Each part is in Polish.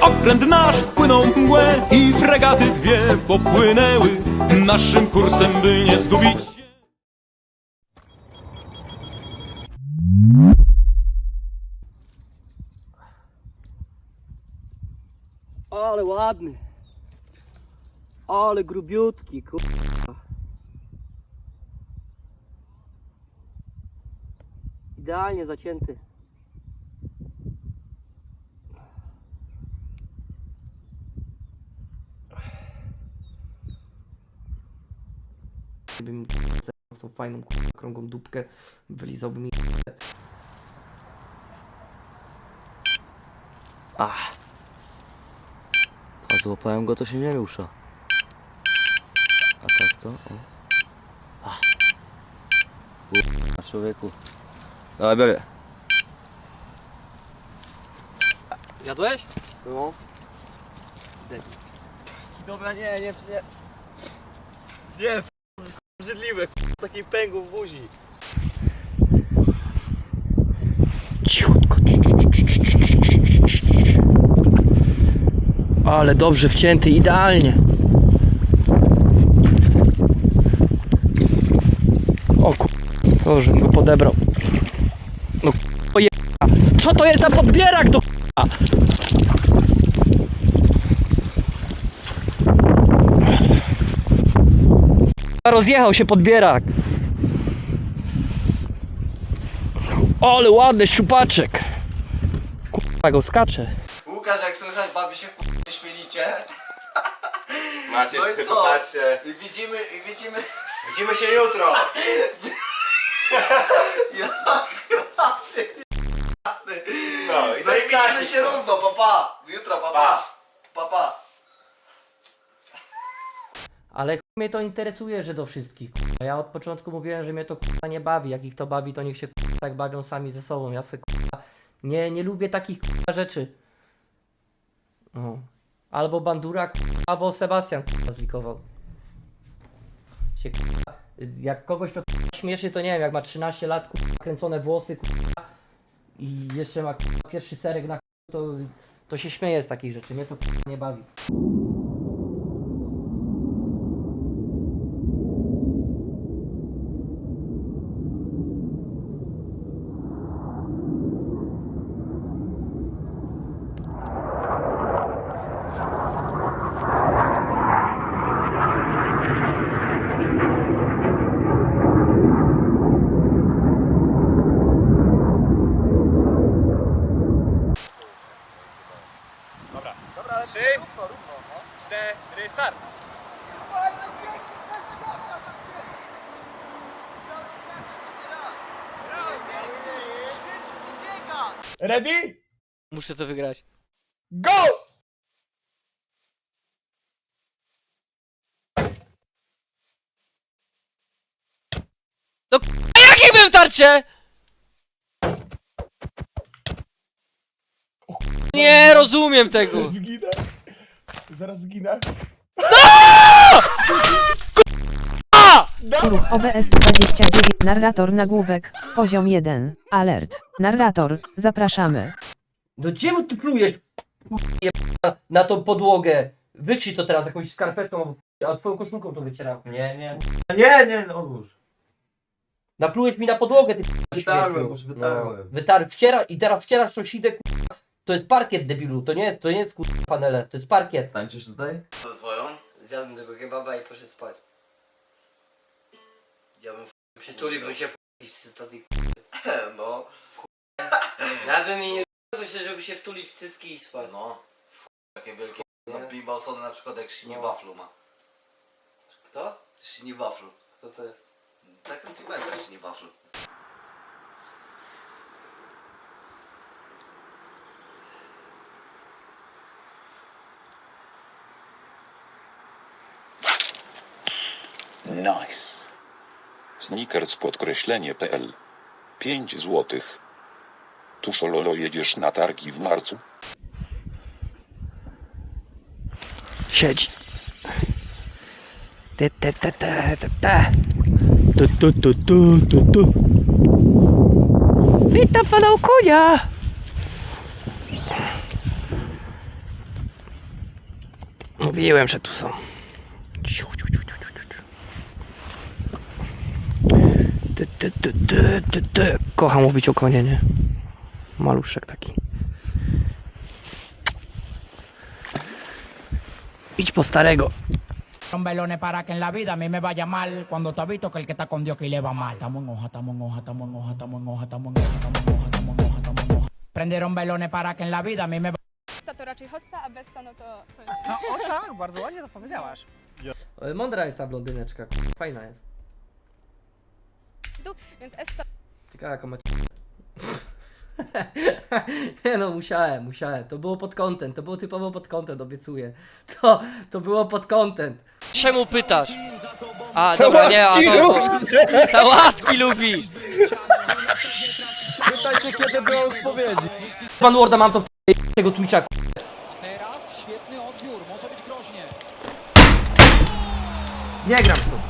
Okręt nasz wpłynął mgłę i fregaty dwie popłynęły naszym kursem, by nie zgubić się. Ale ładny. Ale grubiutki, kurwa. Idealnie zacięty. Gdybym w tą fajną krągłą dupkę, wylizałbym jej. Ach. A złapałem go, to się nie rusza. A tak to? O. Ach. Kurwa, człowieku. Dawaj, biorę. Jadłeś? No. Dobra, nie, nie, nie. Nie, brzydliwe, takiej pęgu w buzi. Cichutko. Ale dobrze wcięty, idealnie. O kur... To, żebym go podebrał. Co to jest za podbierak do kur... Rozjechał się podbierak. Ale ładny szczupaczek. Kurwa go skacze. Łukasz, jak słychać, bawi się k***a, śmielicie. Macie No i co? I widzimy, i widzimy, Widzimy się jutro. jak Kasi. się równo, papa. Jutro, papa. Papa. Ale mnie to interesuje, że do wszystkich. k***a. Ja od początku mówiłem, że mnie to k***a nie bawi. Jak ich to bawi, to niech się k***a tak bawią sami ze sobą. Ja se k***a nie, nie lubię takich k***a rzeczy. No. Albo Bandura, k***a, albo Sebastian k***a zlikował. Się k***a, jak kogoś to k***a śmieszy, to nie wiem, jak ma 13 lat, k***a, kręcone włosy, k***a, i jeszcze ma pierwszy serek na to, to się śmieje z takich rzeczy. Mnie to nie bawi. Ready? Muszę to wygrać. Go! A jakie byłem tarcze? Nie rozumiem tego. Zginę. Zaraz zginę. Uruch OBS 29 Narrator nagłówek Poziom 1 Alert Narrator Zapraszamy No czemu ty plujesz na tą podłogę? Wytrzyj to teraz jakąś k***a, a twoją koszulką to wycieram. Nie, nie. Nie, nie, no odłóż. Naplułeś mi na podłogę, ty k***a, Wytarłem, już wytarłem. No, wytar, wciera, I teraz wcierasz tą sidę, k***a. To jest parkiet, debilu, to nie, to nie jest k***a, panele, to jest parkiet. Tańczysz tutaj? To twoją? Zjadłem tego kebaba i poszedł spać. Ja bym Przytuliłbym się w cytaty. No. Ja bym mi nie się, żeby się wtulić w cycki i spać. No. F- Takie wielkie no, Nie. bimbalsony na przykład jak śni No. waflu ma. Kto? Śni waflu. Kto to jest? Taka Stevenka śni waflu. Nice. Snickers podkreślenie.pl 5 złotych. Tuszololo jedziesz na targi w marcu? Siedź. Te, te, te, te, te, te. Tu, tu, tu, tu, tu, tu. Witam pana Okunia! Mówiłem, że tu są. Ciu, ciu, ciu. Ty, ty, ty, ty, ty, ty. Kocham mówić o konie, nie? Maluszek taki. Idź po starego. Son velones para que en la vida a mí me vaya mal. Cuando has visto que el que está con Dios que le va mal. Estamos en hoja, estamos en hoja, estamos en hoja, estamos en hoja, estamos en hoja, estamos en hoja, estamos en hoja, estamos en hoja. Prendieron velones para que en la vida a mí me Hossa to raczej hossa, a Bessa no to... to... No o tak, bardzo ładnie to powiedziałaś. Mądra jest ta blondyneczka, k***a. fajna jest. Tu, więc Essa Ciekawe jaką ma Nie no, musiałem, musiałem. To było pod content, to było typowo pod content, obiecuję. To, to było pod content. Czemu pytasz? A, dobra, nie, a to... Sałatki lubi! Pytajcie kiedy były odpowiedzi. Pan Warda mam to w tego Twitcha. Teraz świetny odbiór, może być groźnie. Nie gram w to.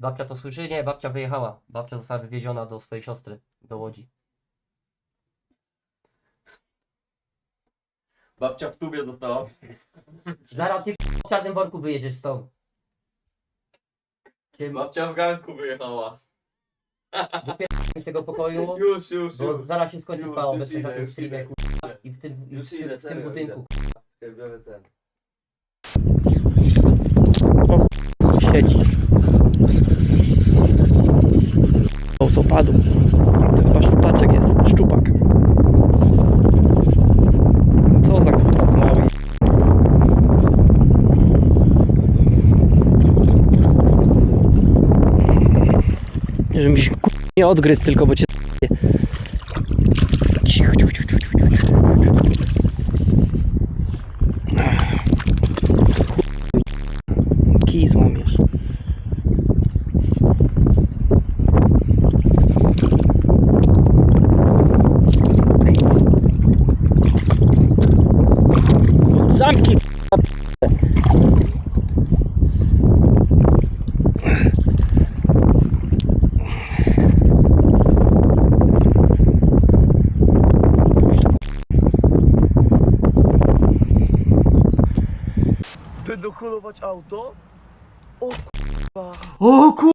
Babcia to słyszy? Nie, babcia wyjechała. Babcia została wywieziona do swojej siostry, do Łodzi. Babcia w tubie została. Zaraz ty w czarnym worku wyjedziesz stąd. Cię Babcia w ganku wyjechała. z tego pokoju, Już, już, bo już. zaraz się skończy Już, chwała już na idę, już i w tym, i Już w tym, idę, w tym serio, budynku. Biorę ten. Siedzi. O, z opadu. To chyba szczupaczek jest. Szczupak. Co za kuta z mały. Żebyś nie odgryzł tylko, bo cię Holować auto? O kur...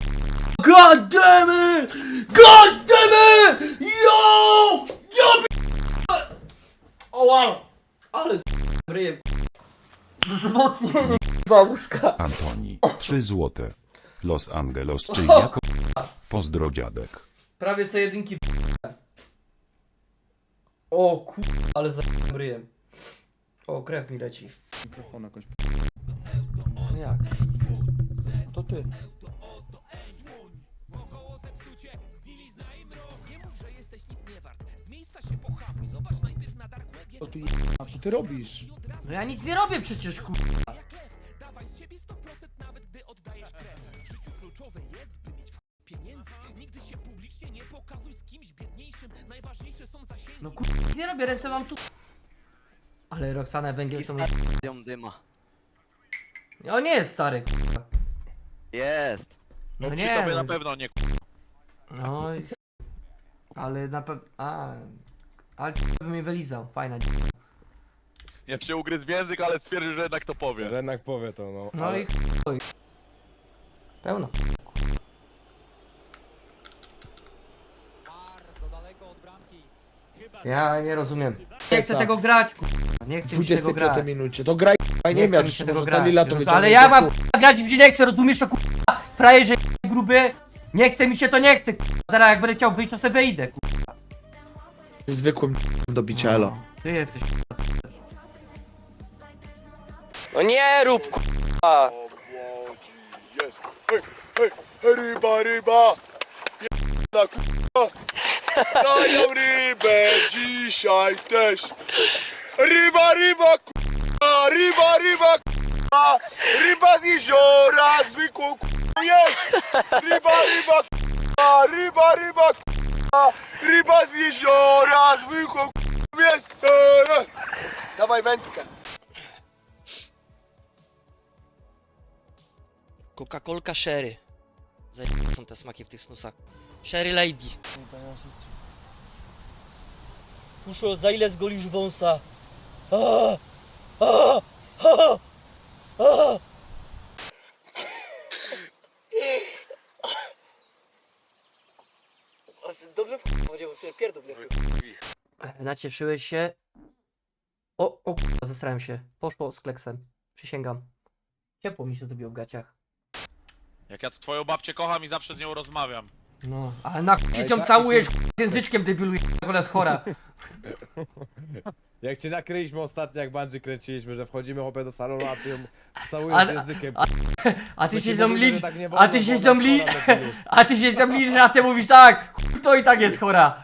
God damn it! God damn it! Yo! Yo! b- Oła! Ale z... ryjem. Wzmocnienie bałuszka. Antoni, 3 złote. Los Angeles, czy jako... Pozdro dziadek. Prawie sobie jedynki w- O kur... ale za ryjem. O, krew mi leci. Mikrofon jakoś. Jak? To ty. To ty a co ty robisz? No ja nic nie robię przecież kur... No kur... nic nie robię, ręce mam tu. Ale Roxana Węgiel to... mi- dyma. O nie jest stary kur... Jest. No nie, no, pewno nie no i... Ale na pewno... A... Ale by mnie wylizał, fajna Jak się ugryzł w język, ale stwierdził, że jednak to powie. Że jednak powie to, no. No i chuj. Pełno. Ja nie rozumiem. Nie chcę tego grać, kurwa. Nie chcę mi się tego 25 grać. minucie. To graj, nie, Nie chcę mi miać, się tego może ta grać. Lila to No wyciągnie ale ja mam grać w nie chcę, rozumiesz to kurwa? Frajerze gruby. Nie chce mi się to nie chce, kurwa. Zaraz jak będę chciał wyjść, to sobie wyjdę, kurwa. Zwykłym do bicia elo. Ty jesteś No nie rób k***a! Ryba, ryba! Jedna k***a! Dają rybę dzisiaj też! Ryba, ryba, k***a! Ryba, ryba, k***a! Ryba z jeziora, zwykłą k***a jest! Ryba, ryba, k***a! Ryba, ryba, k***a! Ryba z jeziora, zwykłą k***a jest! Eee! Dawaj wędkę! Coca-Colka Sherry. Zajebiste są te smaki w tych snusach. Sherry Lady. Kuszo, za ile zgolisz wąsa? Dobrze powiedział, że pierdol nie Nacieszyłeś się? O, o k***a, zesrałem się. Poszło z kleksem. Przysięgam. Ciepło mi się zrobiło w gaciach. Jak ja to twoją babcię kocham i zawsze z nią rozmawiam. No, ale na Ale cię tak- całujesz z języczkiem debilu ona jest chora. Jak cię nakryliśmy ostatnio, jak bungee kręciliśmy, że wchodzimy chłopie do salonu, a ty ją całujesz Ale- językiem. a- A ty się ci z nią mówimy, że licz, tak nie a ty się ona z nią jest li... chora, debilu. A ty się z nią liczysz, a ty mówisz tak, chuj, to i tak jest chora.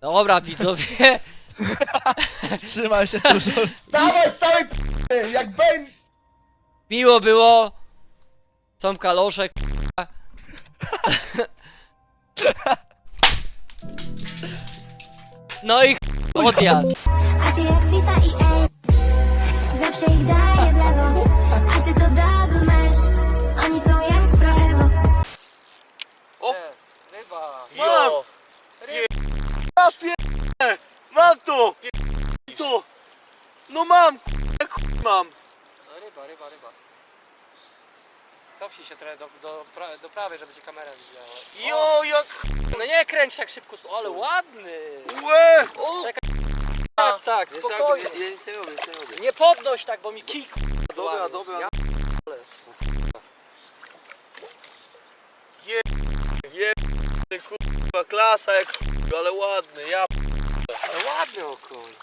Dobra, widzowie. Trzymaj się dużo. Stawaj z całej p***y, jak Ben! Miło było. Są kalosze. k***a. No i ch- odjazd. A ty jak Wita i Ej Zawsze ich daję w lewo A ty to double mash Oni są jak Pro Evo Mam! Ja pierdolę! Mam to! To! No mam! Jak mam! Ryba, ryba, ryba. Cofnij się trochę do, do, pra- do prawej, żeby cię kamera widziała. Jo, jak... No nie kręć tak szybko, ale ładny. Łe! Tak, tak, spokojnie. Ja nic nie robię, nic nie robię. Nie podnoś tak, bo mi kij k***a, Dobra, złamiesz. dobra. Ja- Ty kurwa, klasa jak kurwa, ale ładny, ja Ale ładny okoń.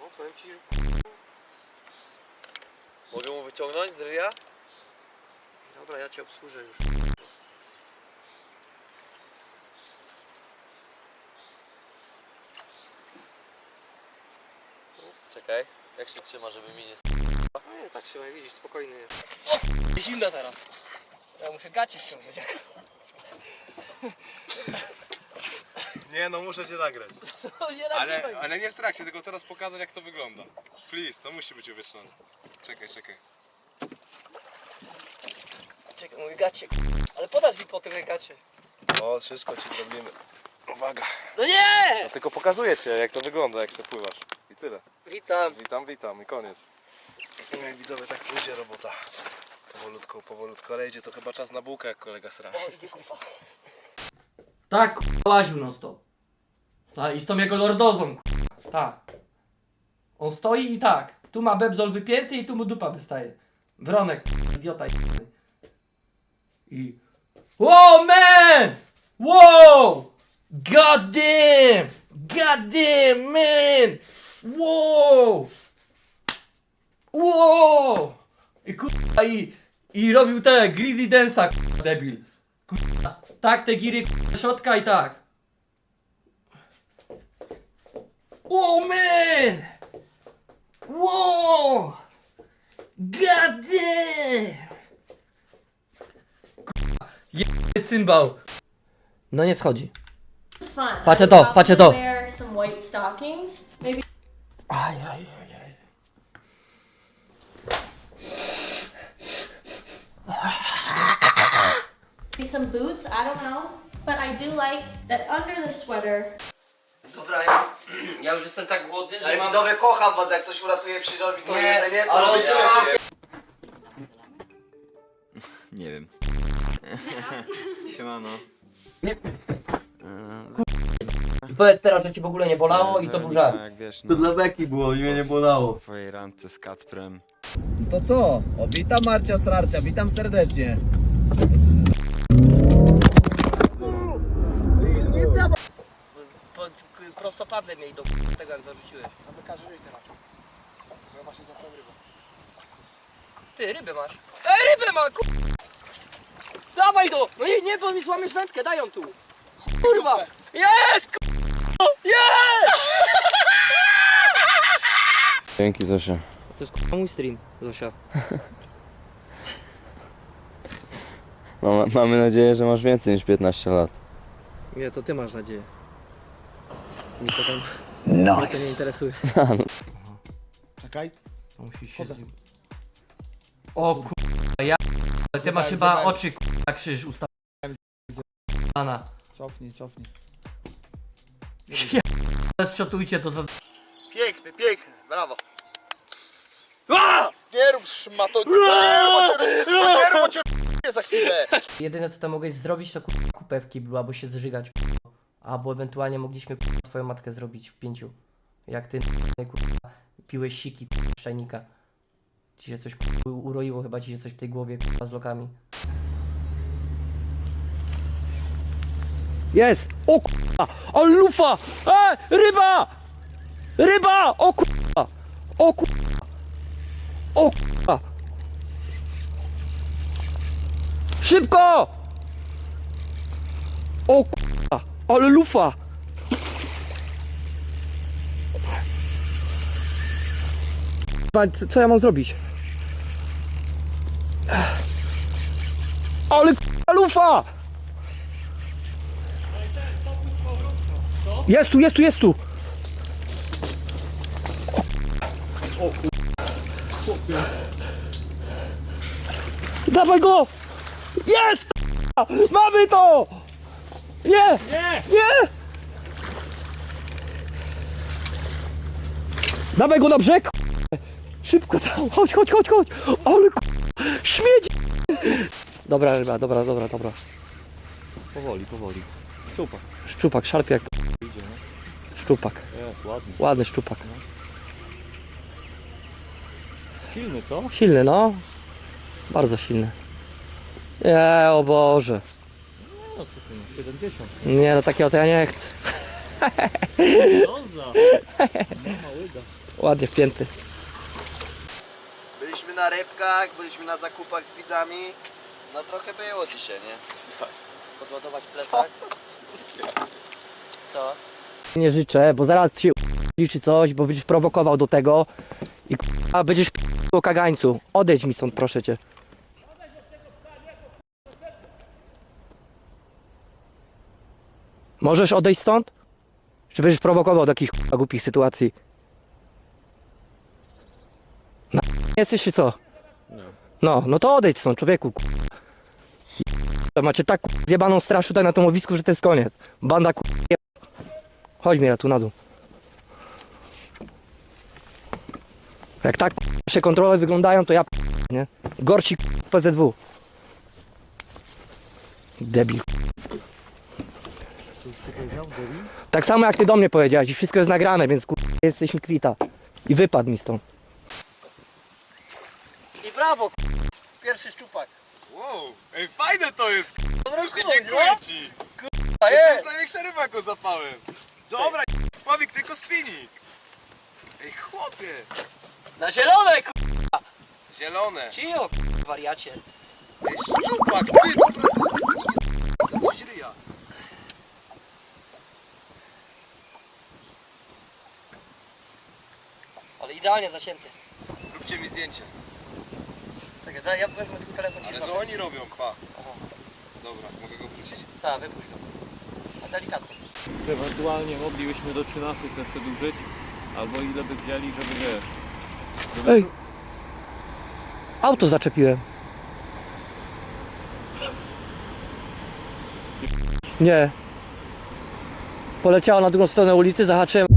No, powiem ci, że... Mogę mu wyciągnąć z ryja? Dobra, ja cię obsłużę już. Czekaj, jak się trzyma, żeby mi nie... No nie, tak się widzisz, spokojnie jest. O! Zimna teraz. Ja muszę gaci ściągnąć. Nie no, muszę cię nagrać. nie Ale, ale nie w trakcie, tylko teraz pokazać jak to wygląda. Please, to musi być uwiecznione. Czekaj, czekaj. Czekaj, mój gacie. Ale podasz mi potem gacie. O, wszystko ci zrobimy. Uwaga. No nie! No tylko pokazuję ci jak to wygląda, jak sobie pływasz. I tyle. Witam. Witam, witam i koniec. No jak widzowie, tak pójdzie robota. Powolutku, powolutku, ale idzie to chyba czas na bułkę, jak kolega sra. Tak, k***a, łaził non stop. Tak, i z tą jego lordozą, k***a. Tak. On stoi i tak. Tu ma bebzol wypięty i tu mu dupa wystaje. Wronek, idiota. I... Wow, man! Wow! God damn! God damn, man! Wow! Wow! I kurwa, i, i robił te greedy dance'a, debil. Kurwa, tak te giry, k***a, środka i tak. Wow, man! Wow! God damn! Kurwa, jebany cymbał. No nie schodzi. Patrzcie to, patrzcie to. Wear some white stockings Maybe Aj, aj, aj, aj. some boots I don't know But I do like that under the sweater Dobra, ja, ja już jestem tak głodny, że Ej, mam... widzowie, kocham was, jak ktoś uratuje przyrodę to Nie, jedzenie, to ale robicie takie. Nie wiem. Siemano. Powiedz teraz, że ci w ogóle nie bolało i to był żart. Jak wiesz, To dla Beki było i mnie nie bolało. po twojej randce z Kacprem. To co? O, witam Marcia Strarcia, witam serdecznie. Po, k- miej do tego jak zarzuciłeś. Ty, rybę masz. Ej, rybę ma, kur... Dawaj go! No nie, nie, bo mi złamiesz wędkę, daj ją tu. Kurwa! Jest, kur... Jest! Dzięki Zosia. To jest kurwa mój stream, Zosia. Mam, mamy nadzieję, że masz więcej niż 15 lat. Nie, to ty masz nadzieję. Mi to tam... No. Mnie to nie interesuje. Czekaj, Musisz się z nim... O kurwa, ja... Ty masz chyba oczy kurwa krzyż ustawione. Cofnij, cofnij. Zszotujcie to za... Piękny, piękny, brawo. A! Nie rób szmato, nie rób, nie rób, za chwilę. Jedyne co tam mogłeś zrobić to kurwa kupę w kiblu, albo się zżygać. Albo ewentualnie mogliśmy twoją matkę zrobić w pięciu. Jak ty kurwa piłeś siki kurwa z. Ci się coś kurwa uroiło chyba ci się coś w tej głowie kurwa z lokami. Jest! O kurwa! O lufa! E! Ryba! Ryba! O kurwa! O kurwa! O kurwa! Szybko! O! Ale lufa! Co- ja mam zrobić? Ale lufa! Jest tu, jest tu, jest tu! Dawaj go! Jest! Mamy to! Nie! Nie! Nie! Dawaj go na brzeg! Szybko tam! Chodź, chodź, chodź, chodź! Ale! Śmieć! Dobra ryba, dobra, dobra, dobra. Powoli, powoli. Szczupak. Szczupak, szarpie jak... Szczupak. Jest, ładny. Ładny szczupak. Silny, co? Silny, no. Bardzo silny. Nie, o Boże. No co ty, no, 70. Nie, no takiego to ja nie chcę. Co za? Mama łyda. Ładnie wpięty. Byliśmy na rybkach, byliśmy na zakupach z widzami. No trochę było dzisiaj, nie? Podładować plecak. Co? Nie życzę, bo zaraz się liczy coś, bo będziesz prowokował do tego i k***a będziesz po kagańcu. Odejdź mi stąd, proszę cię. Możesz odejść stąd? Czy będziesz prowokował do jakichś k***a głupich sytuacji? Na jesteś czy co? No, no to odejdź stąd, człowieku. k***a. Macie tak k***a, zjebaną straż tutaj na tym łowisku, że to jest koniec. Banda k***a Chodź Mira tu na dół. Jak tak nasze kontrole wyglądają, to ja nie? Gorsi PZW. Debil. Tak samo jak ty do mnie powiedziałeś i wszystko jest nagrane, więc kur... jesteśmy kwita. I wypadł mi stąd. I brawo kurwa. Pierwszy szczupak. Wow, ej fajne to jest, Dobra, dziękuję ci. A To jest! jest największa ryba, jaką zapałem. Dobra, Sławik, tylko spinning. Ej chłopie, Na zielone kurwa! zielone. Cio kurwa, wariacie. Ej szczupak, ty, dobra, to jest coś ryja. Ale idealnie zacięty. Róbcie mi zdjęcie. Tak, daj, ja wezmę tylko telefon ci Ale to oni robią, pa. Dobra, mogę go wrzucić? Tak, wypuść go. A delikatnie. Ewentualnie moglibyśmy do 13 sobie przedłużyć, albo ile by wzięli, żeby wiesz. Ej! Auto zaczepiłem. Nie. Poleciało na drugą stronę ulicy, zahaczyłem